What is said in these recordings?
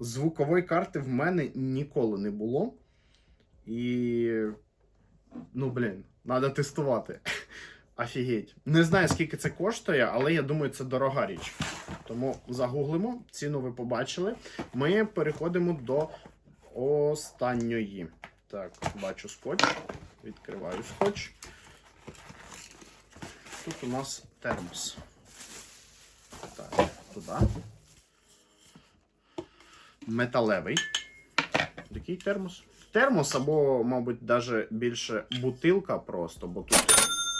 звукової карти в мене ніколи не було. І. Ну, блін, треба тестувати. Офігеть. Не знаю, скільки це коштує, але я думаю, це дорога річ. Тому загуглимо, ціну ви побачили. Ми переходимо до останньої. Так, бачу скотч. Відкриваю скотч. Тут у нас термос. Так, туди. Металевий. Такий термос. Термос або, мабуть, навіть більше бутилка просто, бо тут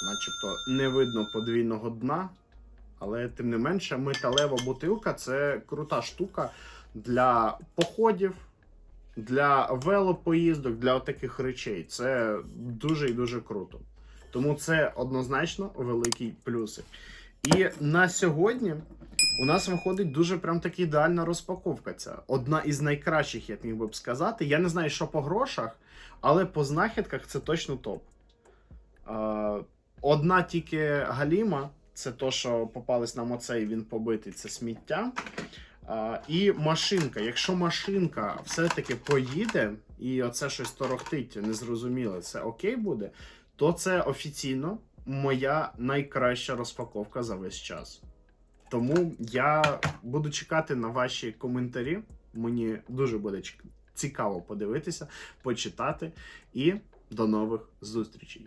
начебто не видно подвійного дна. Але тим не менше, металева бутилка це крута штука для походів, для велопоїздок, для таких речей. Це дуже і дуже круто. Тому це однозначно великий плюсик. І на сьогодні у нас виходить дуже прям таки ідеальна розпаковка. Ця одна із найкращих, я міг би б сказати. Я не знаю, що по грошах, але по знахідках це точно топ. Одна тільки галіма, це то, що попались нам оцей, він побитий, це сміття. І машинка. Якщо машинка все-таки поїде, і оце щось торохтить, незрозуміле, це окей буде, то це офіційно моя найкраща розпаковка за весь час. Тому я буду чекати на ваші коментарі. Мені дуже буде цікаво подивитися, почитати. І до нових зустрічей.